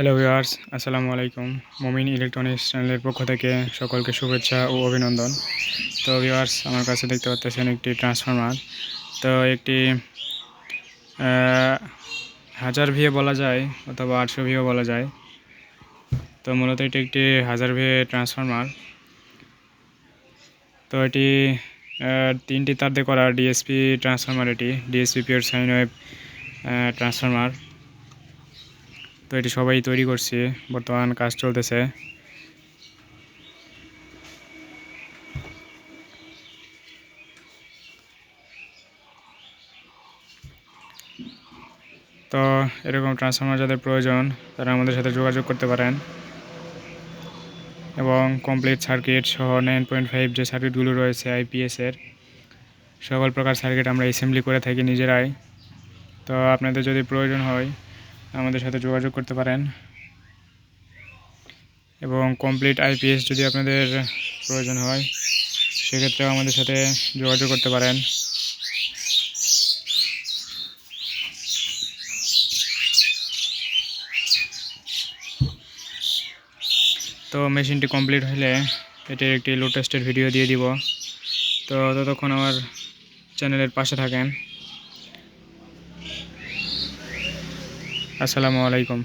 Hello viewers আসসালামু আলাইকুম। মমিন electronics চ্যানেলের পক্ষ থেকে সকলকে শুভেচ্ছা ও অভিনন্দন। তো ভিউয়ার্স আমার কাছে দেখতে পাচ্ছেন একটি ট্রান্সফরমার তো একটি হাজার ভিএ বলা যায় অথবা আটশো ভিও বলা যায়। তো মূলত এটি একটি হাজার ভিএ ট্রান্সফরমার তো এটি তিনটি তার দিয়ে করা ডিএসপি ট্রান্সফরমার এটি। DSP pure sine wave transformer তো এটি সবাই তৈরি করছি, বর্তমান কাজ চলতেছে। তো এরকম ট্রান্সফরমার যাদের প্রয়োজন, তারা আমাদের সাথে যোগাযোগ করতে পারেন। এবং কমপ্লিট সার্কিট সহ নাইন পয়েন্ট ফাইভ যে সার্কিটগুলো রয়েছে আইপিএসের সকল প্রকার সার্কিট আমরা অ্যাসেম্বলি করে থাকি নিজেরাই। তো আপনাদের যদি প্রয়োজন হয় আমাদের সাথে যোগাযোগ করতে পারেন। এবং কমপ্লিট আইপিএস যদি আপনাদের প্রয়োজন হয়, সেক্ষেত্রেও আমাদের সাথে যোগাযোগ করতে পারেন। তো মেশিনটি কমপ্লিট হলে এটির একটি লো টেস্টের ভিডিও দিয়ে দিব। তো ততক্ষণ আমার চ্যানেলের পাশে থাকেন। আসসালামু আলাইকুম।